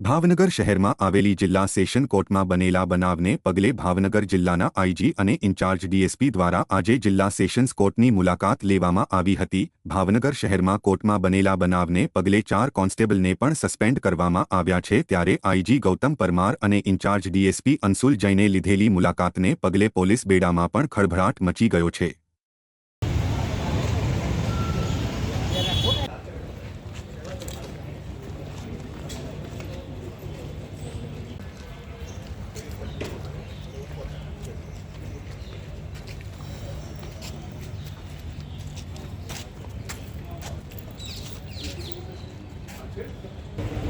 ભાવનગર શહેરમાં આવેલી જિલ્લા સેશન કોર્ટમાં બનેલા બનાવને પગલે ભાવનગર જિલ્લાના આઈજી અને ઇન્ચાર્જ ડીએસપી દ્વારા આજે જિલ્લા સેશન્સ કોર્ટની મુલાકાત લેવામાં આવી હતી. ભાવનગર શહેરમાં કોર્ટમાં બનેલા બનાવને પગલે ચાર કોન્સ્ટેબલને પણ સસ્પેન્ડ કરવામાં આવ્યા છે ત્યારે આઈજી ગૌતમ પરમાર અને ઇન્ચાર્જ ડીએસપી અંશુલ જૈને લીધેલી મુલાકાતને પગલે પોલીસ બેડામાં પણ ખળભળાટ મચી ગયો છે. いい?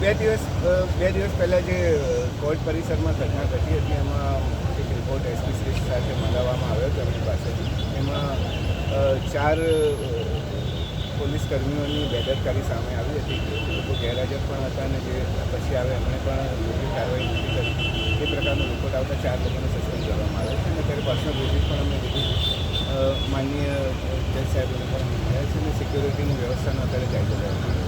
बे दिवस बे दिवस पहला जो कोर्ट परिसर में घटना घटी थी एम एक रिपोर्ट एसपी श्रेष्ठ साथ मंगा पास ચાર પોલીસ કર્મીઓની બેદરકારી સામે આવી હતી. લોકો ગેરહાજર પણ હતા અને જે પછી આવે એમણે પણ યોગ્ય કાર્યવાહી નથી કરી. એ પ્રકારનો રિપોર્ટ આવતા ચાર લોકોને સસ્પેન્ડ કરવામાં આવે છે. અને ત્યારે પર્સનલ વિઝિટ પણ અમે લીધી માનનીય જજ સાહેબોને પણ મળ્યા છે અને સિક્યોરિટીની વ્યવસ્થાનો અત્યારે જાયજો લેવામાં આવ્યો છે.